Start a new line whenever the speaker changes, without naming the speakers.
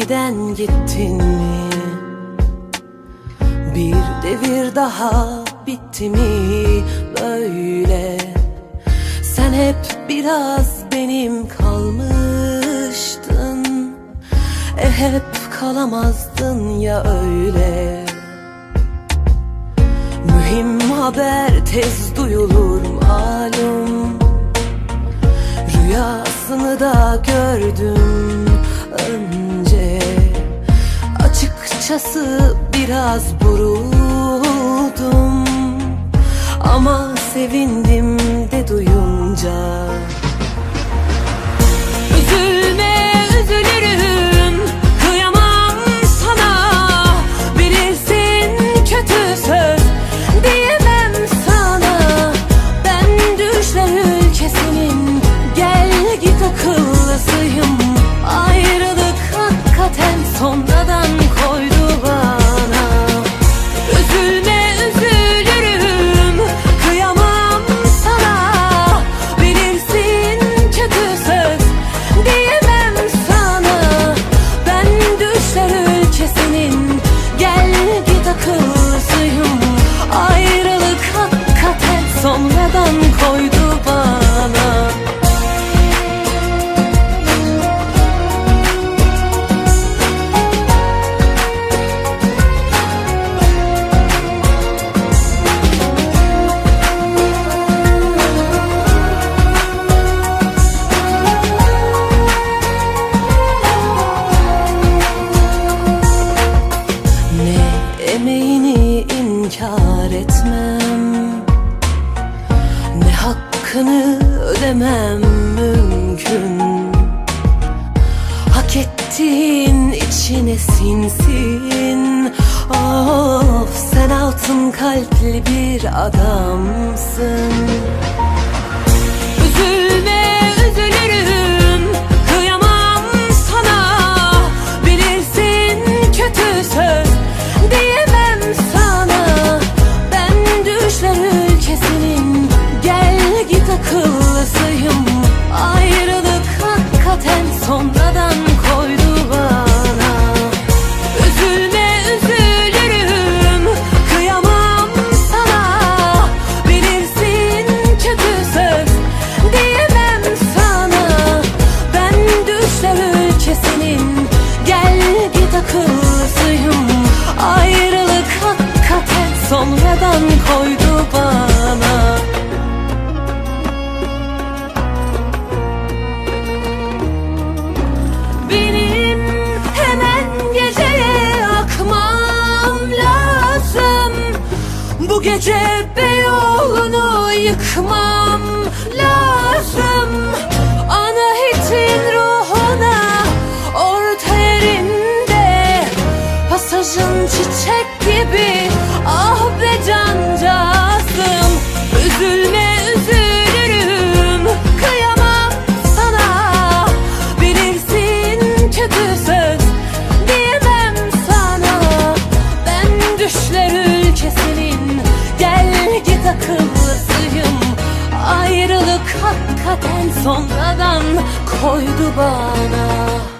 aniden gittin mi? Bir devir daha bitti mi? Böyle? Sen hep biraz benim kalmıştın. E hep kalamazdın ya öyle. Mühim haber tez duyulur malum. Rüyasını da gördüm önce Açıkçası biraz buruldum. Ama sevindim de duyunca inkar etmem. Ne hakkını ödemem mümkün. Hak ettiğin içine sinsin. Of sen altın kalpli bir adamsın. Üzülme Gece Beyoğlu'nu yıkmam lazım. Anahitin ruhuna orta yerinde Pasajın çiçek gibi ah be hakikaten sonradan koydu bana.